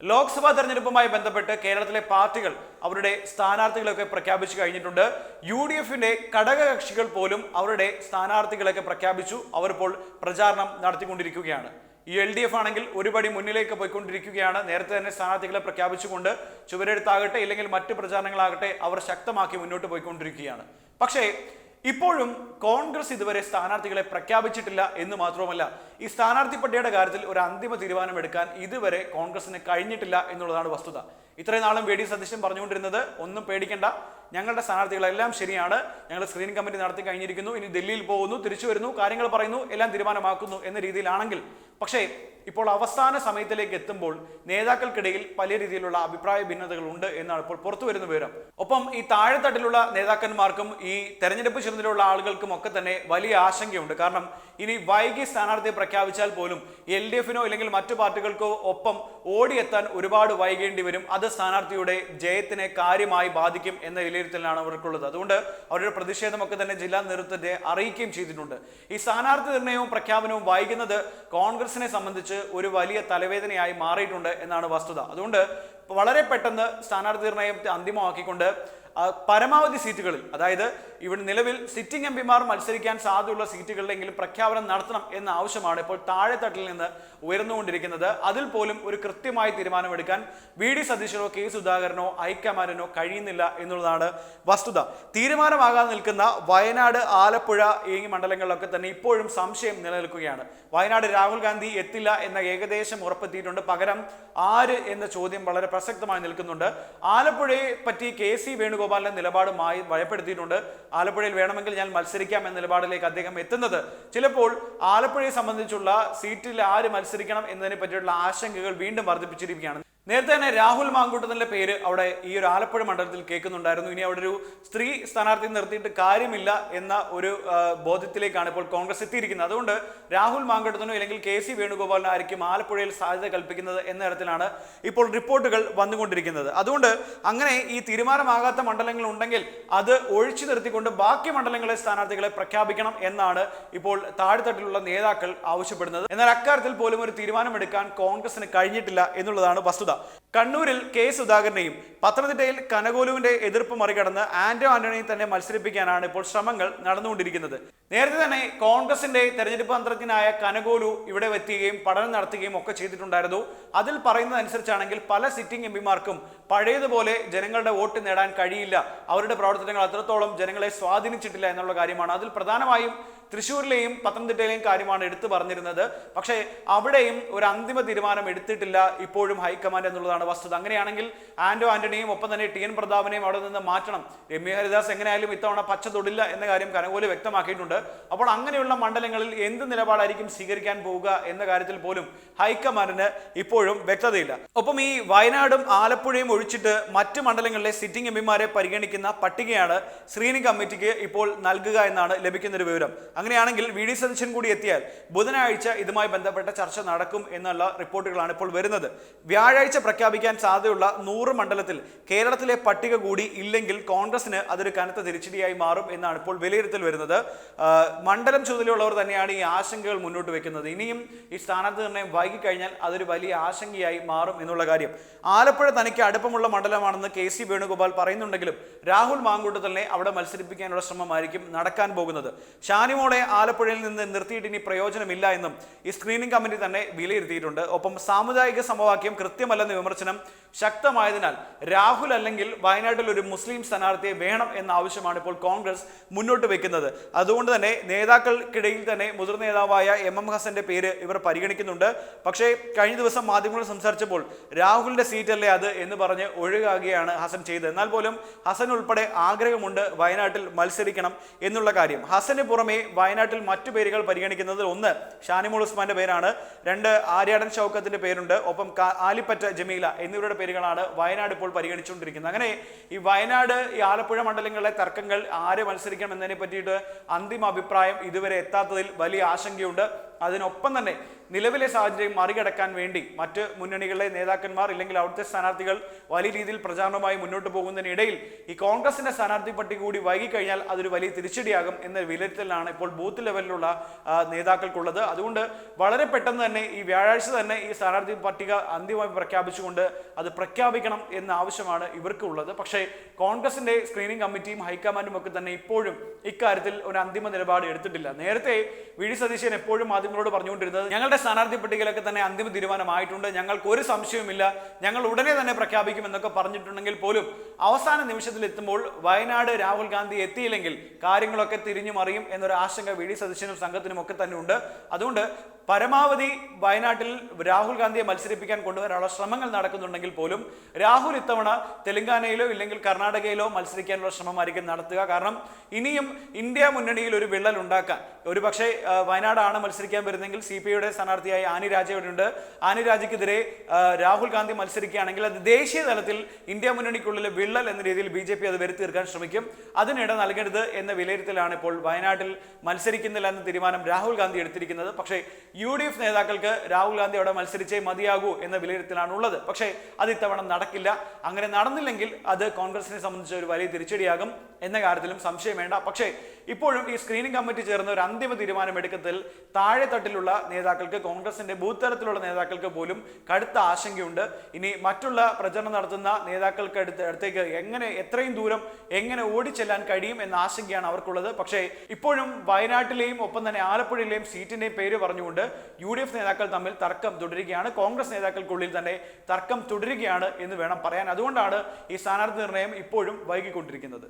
ലോക്സഭാ തെരഞ്ഞെടുപ്പുമായി ബന്ധപ്പെട്ട് കേരളത്തിലെ പാർട്ടികൾ അവരുടെ സ്ഥാനാർത്ഥികളൊക്കെ പ്രഖ്യാപിച്ചു കഴിഞ്ഞിട്ടുണ്ട്. യു ഡി എഫിന്റെ ഘടകകക്ഷികൾ പോലും അവരുടെ സ്ഥാനാർത്ഥികളൊക്കെ പ്രഖ്യാപിച്ചു. അവരിപ്പോൾ പ്രചാരണം നടത്തിക്കൊണ്ടിരിക്കുകയാണ്. എൽ ഡി എഫ് ആണെങ്കിൽ ഒരുപടി മുന്നിലേക്ക് പോയിക്കൊണ്ടിരിക്കുകയാണ്. നേരത്തെ തന്നെ സ്ഥാനാർത്ഥികളെ പ്രഖ്യാപിച്ചുകൊണ്ട് ചുവരെടുത്താകട്ടെ ഇല്ലെങ്കിൽ മറ്റ് പ്രചാരണങ്ങളാകട്ടെ അവർ ശക്തമാക്കി മുന്നോട്ട് പോയിക്കൊണ്ടിരിക്കുകയാണ്. പക്ഷേ ഇപ്പോഴും കോൺഗ്രസ് ഇതുവരെ സ്ഥാനാർത്ഥികളെ പ്രഖ്യാപിച്ചിട്ടില്ല എന്ന് മാത്രവുമല്ല ഈ സ്ഥാനാർത്ഥി പട്ടികയുടെ കാര്യത്തിൽ ഒരു അന്തിമ തീരുമാനമെടുക്കാൻ ഇതുവരെ കോൺഗ്രസിന് കഴിഞ്ഞിട്ടില്ല എന്നുള്ളതാണ് വസ്തുത. ഇത്രയും നാളും വി ഡി സതീശൻ പറഞ്ഞുകൊണ്ടിരുന്നത് ഒന്നും പേടിക്കേണ്ട. ഞങ്ങളുടെ സ്ഥാനാർത്ഥികളെല്ലാം ശരിയാണ്. ഞങ്ങൾ സ്ക്രീനിംഗ് കമ്മിറ്റി നടത്തി കഴിഞ്ഞിരിക്കുന്നു. ഇനി ഡൽഹിയിൽ പോകുന്നു തിരിച്ചു വരുന്നു കാര്യങ്ങൾ പറയുന്നു എല്ലാം തീരുമാനമാക്കുന്നു എന്ന രീതിയിലാണെങ്കിൽ. പക്ഷേ ഇപ്പോൾ അവസാന സമയത്തിലേക്ക് എത്തുമ്പോൾ നേതാക്കൾക്കിടയിൽ പല രീതിയിലുള്ള അഭിപ്രായ ഭിന്നതകൾ ഉണ്ട് എന്നാണ് ഇപ്പോൾ പുറത്തു വരുന്ന വിവരം. ഒപ്പം ഈ താഴെത്തട്ടിലുള്ള നേതാക്കന്മാർക്കും ഈ തെരഞ്ഞെടുപ്പ് ചുമതലയുള്ള ആളുകൾക്കും ഒക്കെ തന്നെ വലിയ ആശങ്കയുണ്ട്. കാരണം ഇനി വൈകി സ്ഥാനാർത്ഥിയെ പ്രഖ്യാപിച്ചാൽ പോലും എൽ ഡി എഫിനോ അല്ലെങ്കിൽ മറ്റു പാർട്ടികൾക്കോ ഒപ്പം ഓടിയെത്താൻ ഒരുപാട് വൈകേണ്ടി വരും. അത് സ്ഥാനാർത്ഥിയുടെ ജയത്തിനെ കാര്യമായി ബാധിക്കും എന്ന വിലയിരുത്തലാണ് അവർക്കുള്ളത്. അതുകൊണ്ട് അവരുടെ പ്രതിഷേധമൊക്കെ തന്നെ ജില്ലാ നേതൃത്വത്തെ അറിയിക്കുകയും ചെയ്തിട്ടുണ്ട്. ഈ സ്ഥാനാർത്ഥി നിർണയവും പ്രഖ്യാപനവും വൈകുന്നത് കോൺഗ്രസിനെ സംബന്ധിച്ച് ഒരു വലിയ തലവേദനയായി മാറിയിട്ടുണ്ട് എന്നാണ് വസ്തുത. അതുകൊണ്ട് വളരെ പെട്ടെന്ന് സ്ഥാനാർത്ഥി നിർണയം അന്തിമമാക്കിക്കൊണ്ട് പരമാവധി സീറ്റുകളിൽ അതായത് ഇവിടെ നിലവിൽ സിറ്റിംഗ് എം പിമാർ മത്സരിക്കാൻ സാധ്യതയുള്ള സീറ്റുകളിലെങ്കിലും പ്രഖ്യാപനം നടത്തണം എന്ന ആവശ്യമാണ് ഇപ്പോൾ താഴെത്തട്ടിൽ നിന്ന് ഉയർന്നുകൊണ്ടിരിക്കുന്നത്. അതിൽ പോലും ഒരു കൃത്യമായ തീരുമാനമെടുക്കാൻ വി ഡി സതീശനോ കെ സുധാകരനോ ഹൈക്കമാൻഡിനോ കഴിയുന്നില്ല എന്നുള്ളതാണ് വസ്തുത. തീരുമാനമാകാതെ നിൽക്കുന്ന വയനാട് ആലപ്പുഴ ഈ മണ്ഡലങ്ങളിലൊക്കെ തന്നെ ഇപ്പോഴും സംശയം നിലനിൽക്കുകയാണ്. വയനാട് രാഹുൽ ഗാന്ധി എത്തില്ല എന്ന ഏകദേശം ഉറപ്പെത്തിയിട്ടുണ്ട്. പകരം ആര് എന്ന ചോദ്യം വളരെ പ്രസക്തമായി നിൽക്കുന്നുണ്ട്. ആലപ്പുഴയെ പറ്റി കെ സി വേണുഗോപാലിന്റെ നിലപാടുമായി ഭയപ്പെടുത്തിയിട്ടുണ്ട് ആലപ്പുഴയിൽ വേണമെങ്കിൽ ഞാൻ മത്സരിക്കാം എന്ന നിലപാടിലേക്ക് അദ്ദേഹം എത്തുന്നത്. ചിലപ്പോൾ ആലപ്പുഴയെ സംബന്ധിച്ചുള്ള സീറ്റിൽ ആര് മത്സരിക്കണം എന്നതിനെ പറ്റിയുള്ള ആശങ്കകൾ വീണ്ടും വർദ്ധിപ്പിച്ചിരിക്കുകയാണ്. നേരത്തെ തന്നെ രാഹുൽ മാങ്കൂട്ടത്തിന്റെ പേര് അവിടെ ഈ ഒരു ആലപ്പുഴ മണ്ഡലത്തിൽ കേൾക്കുന്നുണ്ടായിരുന്നു. ഇനി അവിടെ ഒരു സ്ത്രീ സ്ഥാനാർത്ഥി നിർത്തിയിട്ട് കാര്യമില്ല എന്ന ഒരു ബോധ്യത്തിലേക്കാണ് ഇപ്പോൾ കോൺഗ്രസ് എത്തിയിരിക്കുന്നത്. അതുകൊണ്ട് രാഹുൽ മാങ്കൂട്ടത്തിനോ അല്ലെങ്കിൽ കെ സി വേണുഗോപാലിനോ ആയിരിക്കും ആലപ്പുഴയിൽ സാധ്യത കൽപ്പിക്കുന്നത് എന്ന തരത്തിലാണ് ഇപ്പോൾ റിപ്പോർട്ടുകൾ വന്നുകൊണ്ടിരിക്കുന്നത്. അതുകൊണ്ട് അങ്ങനെ ഈ തീരുമാനമാകാത്ത മണ്ഡലങ്ങൾ ഉണ്ടെങ്കിൽ അത് ഒഴിച്ചു നിർത്തിക്കൊണ്ട് ബാക്കി മണ്ഡലങ്ങളെ സ്ഥാനാർത്ഥികളെ പ്രഖ്യാപിക്കണം എന്നാണ് ഇപ്പോൾ താഴെത്തട്ടിലുള്ള നേതാക്കൾ ആവശ്യപ്പെടുന്നത്. എന്നാൽ അക്കാര്യത്തിൽ പോലും ഒരു തീരുമാനമെടുക്കാൻ കോൺഗ്രസിന് കഴിഞ്ഞിട്ടില്ല എന്നുള്ളതാണ് വസ്തുത. കണ്ണൂരിൽ കെ സുധാകരനെയും പത്തനംതിട്ടയിൽ കനകോലുവിന്റെ എതിർപ്പ് മറികടന്ന് ആന്റോ ആന്റണിയെ തന്നെ മത്സരിപ്പിക്കാനാണ് ഇപ്പോൾ ശ്രമങ്ങൾ നടന്നുകൊണ്ടിരിക്കുന്നത്. നേരത്തെ തന്നെ കോൺഗ്രസിന്റെ തെരഞ്ഞെടുപ്പ് തന്ത്രജ്ഞനായ കനകോലു ഇവിടെ എത്തുകയും പഠനം നടത്തുകയും ഒക്കെ ചെയ്തിട്ടുണ്ടായിരുന്നു. അതിൽ പറയുന്നതനുസരിച്ചാണെങ്കിൽ പല സിറ്റിംഗ് എംപിമാർക്കും പഴയതുപോലെ ജനങ്ങളുടെ വോട്ട് നേടാൻ കഴിയില്ല. അവരുടെ പ്രവർത്തനങ്ങൾ അത്രത്തോളം ജനങ്ങളെ സ്വാധീനിച്ചിട്ടില്ല എന്നുള്ള കാര്യമാണ്. അതിൽ പ്രധാനമായും തൃശ്ശൂരിലെയും പത്തനംതിട്ടയിലെയും കാര്യമാണ് എടുത്തു പറഞ്ഞിരുന്നത്. പക്ഷേ അവിടെയും ഒരു അന്തിമ തീരുമാനം എടുത്തിട്ടില്ല ഇപ്പോഴും ഹൈക്കമാൻഡ് എന്നുള്ളതാണ് വസ്തുത. അങ്ങനെയാണെങ്കിൽ ആന്റോ ആന്റണിയും ഒപ്പം തന്നെ ടി എൻ പ്രതാപനെയും അവിടെ നിന്ന് മാറ്റണം. എം രമ്യ ഹരിദാസ് എങ്ങനെയായാലും ഇത്തവണ പച്ച തൊടില്ല എന്ന കാര്യം കനകോൽ വ്യക്തമാക്കിയിട്ടുണ്ട്. അപ്പോൾ അങ്ങനെയുള്ള മണ്ഡലങ്ങളിൽ എന്ത് നിലപാടായിരിക്കും സ്വീകരിക്കാൻ പോവുക എന്ന കാര്യത്തിൽ പോലും ഹൈക്കമാൻഡിന് ഇപ്പോഴും വ്യക്തതയില്ല. ഒപ്പം ഈ വയനാടും ആലപ്പുഴയും ഒഴിച്ചിട്ട് മറ്റ് മണ്ഡലങ്ങളിലെ സിറ്റിംഗ് എം പിമാരെ പരിഗണിക്കുന്ന പട്ടികയാണ് സ്ക്രീനിംഗ് കമ്മിറ്റിക്ക് ഇപ്പോൾ നൽകുക എന്നാണ് ലഭിക്കുന്ന ഒരു വിവരം. അങ്ങനെയാണെങ്കിൽ വി ഡി സതീശൻ കൂടി എത്തിയാൽ ബുധനാഴ്ച ഇതുമായി ബന്ധപ്പെട്ട ചർച്ച നടക്കും എന്നുള്ള റിപ്പോർട്ടുകളാണ് ഇപ്പോൾ വരുന്നത്. വ്യാഴാഴ്ച പ്രഖ്യാപിക്കാൻ സാധ്യതയുള്ള നൂറ് മണ്ഡലത്തിൽ കേരളത്തിലെ പട്ടിക കൂടി ഇല്ലെങ്കിൽ കോൺഗ്രസിന് അതൊരു കനത്ത തിരിച്ചടിയായി മാറും എന്നാണ് ഇപ്പോൾ വിലയിരുത്തൽ വരുന്നത്. മണ്ഡലം ചുമതലയുള്ളവർ തന്നെയാണ് ഈ ആശങ്കകൾ മുന്നോട്ട് വെക്കുന്നത്. ഇനിയും ഈ സ്ഥാനാർത്ഥി നിർണയം വൈകിക്കഴിഞ്ഞാൽ അതൊരു വലിയ ആശങ്കയായി മാറും എന്നുള്ള കാര്യം. ആലപ്പുഴ തനിക്ക് അടുപ്പമുള്ള മണ്ഡലമാണെന്ന് കെ സി വേണുഗോപാൽ പറയുന്നുണ്ടെങ്കിലും രാഹുൽ മാങ്കൂട്ടത്തലിനെ അവിടെ മത്സരിപ്പിക്കാനുള്ള ശ്രമമായിരിക്കും നടക്കാൻ പോകുന്നത്. ഷാനിമോളെ ആലപ്പുഴയിൽ നിന്ന് നിർത്തിയിട്ട് ഇനി പ്രയോജനമില്ല എന്നും ഈ സ്ക്രീനിംഗ് കമ്മിറ്റി തന്നെ വിലയിരുത്തിയിട്ടുണ്ട്. ഒപ്പം സാമുദായിക സമവാക്യം കൃത്യമല്ലെന്ന വിമർശനം ശക്തമായതിനാൽ രാഹുൽ അല്ലെങ്കിൽ വയനാട്ടിൽ ഒരു മുസ്ലിം സ്ഥാനാർത്ഥിയെ വേണം എന്ന ആവശ്യമാണ് ഇപ്പോൾ കോൺഗ്രസ് മുന്നോട്ട് വെക്കുന്നത്. അതുകൊണ്ട് തന്നെ നേതാക്കൾക്കിടയിൽ തന്നെ മുതിർന്ന നേതാവായ എം എം ഹസന്റെ പേര് ഇവർ പരിഗണിക്കുന്നുണ്ട്. പക്ഷേ കഴിഞ്ഞ ദിവസം മാധ്യമങ്ങളോട് സംസാരിച്ചപ്പോൾ രാഹുലിന്റെ സീറ്റല്ലേ അത് എന്ന് പറഞ്ഞ് ഒഴുകാകുകയാണ് ഹസൻ ചെയ്തത്. എന്നാൽ പോലും ഹസൻ ഉൾപ്പെടെ ആഗ്രഹമുണ്ട് വയനാട്ടിൽ മത്സരിക്കണം എന്നുള്ള കാര്യം. ഹസന് പുറമെ വയനാട്ടിൽ മറ്റു പേരുകൾ പരിഗണിക്കുന്നത് ഒന്ന് ഷാനിമോൾ ഉസ്മാന്റെ പേരാണ്. രണ്ട് ആര്യാടൻ ഷൗക്കത്തിന്റെ പേരുണ്ട്. ഒപ്പം ആലിപ്പറ്റ ജമീല എന്നിവരുടെ പേരുകളാണ് വയനാട് ഇപ്പോൾ പരിഗണിച്ചുകൊണ്ടിരിക്കുന്നത്. അങ്ങനെ ഈ വയനാട് ഈ ആലപ്പുഴ മണ്ഡലങ്ങളിലെ തർക്കങ്ങൾ ആരെ മത്സരിക്കണം എന്നതിനെ പറ്റിയിട്ട് അന്തിമ അഭിപ്രായം ഇതുവരെ എത്താത്തതിൽ വലിയ ആശങ്കയുണ്ട്. അതിനൊപ്പം തന്നെ നിലവിലെ സാഹചര്യം മറികടക്കാൻ വേണ്ടി മറ്റ് മുന്നണികളിലെ നേതാക്കന്മാർ ഇല്ലെങ്കിൽ അവിടുത്തെ സ്ഥാനാർത്ഥികൾ വലിയ രീതിയിൽ പ്രചാരണവുമായി മുന്നോട്ട് പോകുന്നതിനിടയിൽ ഈ കോൺഗ്രസിന്റെ സ്ഥാനാർത്ഥി പട്ടിക കൂടി വൈകിക്കഴിഞ്ഞാൽ അതൊരു വലിയ തിരിച്ചടിയാകും എന്ന വിലയിരുത്തലാണ് ഇപ്പോൾ ബൂത്ത് ലെവലിലുള്ള നേതാക്കൾക്കുള്ളത്. അതുകൊണ്ട് വളരെ പെട്ടെന്ന് തന്നെ ഈ വ്യാഴാഴ്ച തന്നെ ഈ സ്ഥാനാർത്ഥി പട്ടിക അന്തിമമായി പ്രഖ്യാപിച്ചുകൊണ്ട് അത് പ്രഖ്യാപിക്കണം എന്ന ആവശ്യമാണ് ഇവർക്കുള്ളത്. പക്ഷേ കോൺഗ്രസിന്റെ സ്ക്രീനിംഗ് കമ്മിറ്റിയും ഹൈക്കമാൻഡും ഒക്കെ തന്നെ ഇപ്പോഴും ഇക്കാര്യത്തിൽ ഒരു അന്തിമ നിലപാട് എടുത്തിട്ടില്ല. നേരത്തെ വി. ഡി. സതീശൻ എപ്പോഴും മാധ്യമങ്ങളോട് പറഞ്ഞുകൊണ്ടിരുന്നത് ഞങ്ങളുടെ സ്ഥാനാർത്ഥി പട്ടികയിലൊക്കെ തന്നെ അന്തിമ തീരുമാനമായിട്ടുണ്ട്. ഞങ്ങൾക്ക് ഒരു സംശയവുമില്ല. ഞങ്ങൾ ഉടനെ തന്നെ പ്രഖ്യാപിക്കും എന്നൊക്കെ പറഞ്ഞിട്ടുണ്ടെങ്കിൽ പോലും അവസാന നിമിഷത്തിൽ എത്തുമ്പോൾ വയനാട് രാഹുൽ ഗാന്ധി എത്തിയില്ലെങ്കിൽ കാര്യങ്ങളൊക്കെ തിരിഞ്ഞു മറിയും എന്നൊരു ആശങ്ക വി ഡി സതീശനും സംഘത്തിനും ഒക്കെ തന്നെ ഉണ്ട് അതുകൊണ്ട് പരമാവധി വയനാട്ടിൽ രാഹുൽ ഗാന്ധിയെ മത്സരിപ്പിക്കാൻ കൊണ്ടുവരാനുള്ള ശ്രമങ്ങൾ നടക്കുന്നുണ്ടെങ്കിൽ പോലും രാഹുൽ ഇത്തവണ തെലങ്കാനയിലോ ഇല്ലെങ്കിൽ കർണാടകയിലോ മത്സരിക്കാനുള്ള ശ്രമമായിരിക്കും നടത്തുക. കാരണം ഇനിയും ഇന്ത്യ മുന്നണിയിൽ ഒരു വിള്ളൽ ഉണ്ടാക്കാൻ ഒരു പക്ഷേ വയനാടാണ് മത്സരിക്കാൻ വരുന്നെങ്കിൽ സി പി ഐയുടെ സ്ഥാനാർത്ഥിയായ ആനി രാജ ഇവിടെയുണ്ട്. ആനി രാജയ്ക്കെതിരെ രാഹുൽ ഗാന്ധി മത്സരിക്കുകയാണെങ്കിൽ അത് ദേശീയ തലത്തിൽ ഇന്ത്യ മുന്നണിക്കുള്ളിലെ വിള്ളൽ എന്ന രീതിയിൽ ബി അത് വരുത്തി തീർക്കാൻ ശ്രമിക്കും. അതിനിട നൽകരുത് എന്ന വിലയിരുത്തലാണ് ഇപ്പോൾ വയനാട്ടിൽ മത്സരിക്കുന്നില്ല എന്ന തീരുമാനം രാഹുൽ ഗാന്ധി എടുത്തിരിക്കുന്നത്. പക്ഷേ യു ഡി എഫ് നേതാക്കൾക്ക് രാഹുൽ ഗാന്ധി അവിടെ മത്സരിച്ചേ മതിയാകൂ എന്ന വിലയിരുത്തലാണ് ഉള്ളത്. പക്ഷേ അത് ഇത്തവണ നടക്കില്ല. അങ്ങനെ നടന്നില്ലെങ്കിൽ അത് കോൺഗ്രസിനെ സംബന്ധിച്ച് ഒരു വലിയ തിരിച്ചടിയാകും എന്ന കാര്യത്തിലും സംശയം വേണ്ട. പക്ഷേ ഇപ്പോഴും ഈ സ്ക്രീനിംഗ് കമ്മിറ്റി ചേർന്ന ഒരു അന്തിമ തീരുമാനമെടുക്കത്തിൽ താഴെ തട്ടിലുള്ള നേതാക്കൾക്ക് കോൺഗ്രസിന്റെ ബൂത്ത് നേതാക്കൾക്ക് പോലും കടുത്ത ആശങ്കയുണ്ട്. ഇനി മറ്റുള്ള പ്രചരണം നടത്തുന്ന നേതാക്കൾക്ക് അടുത്ത് അടുത്തേക്ക് എങ്ങനെ എത്രയും ദൂരം എങ്ങനെ ഓടിച്ചെല്ലാൻ കഴിയും എന്ന ആശങ്കയാണ് അവർക്കുള്ളത്. പക്ഷേ ഇപ്പോഴും വയനാട്ടിലെയും ഒപ്പം തന്നെ ആലപ്പുഴയിലെയും സീറ്റിന്റെയും പേര് പറഞ്ഞുകൊണ്ട് യു ഡി എഫ് നേതാക്കൾ തമ്മിൽ തർക്കം തുടരുകയാണ്. കോൺഗ്രസ് നേതാക്കൾക്കുള്ളിൽ തന്നെ തർക്കം തുടരുകയാണ് എന്ന് വേണം പറയാൻ. അതുകൊണ്ടാണ് ഈ സ്ഥാനാർത്ഥി നിർണയം ഇപ്പോഴും വൈകിക്കൊണ്ടിരിക്കുന്നത്.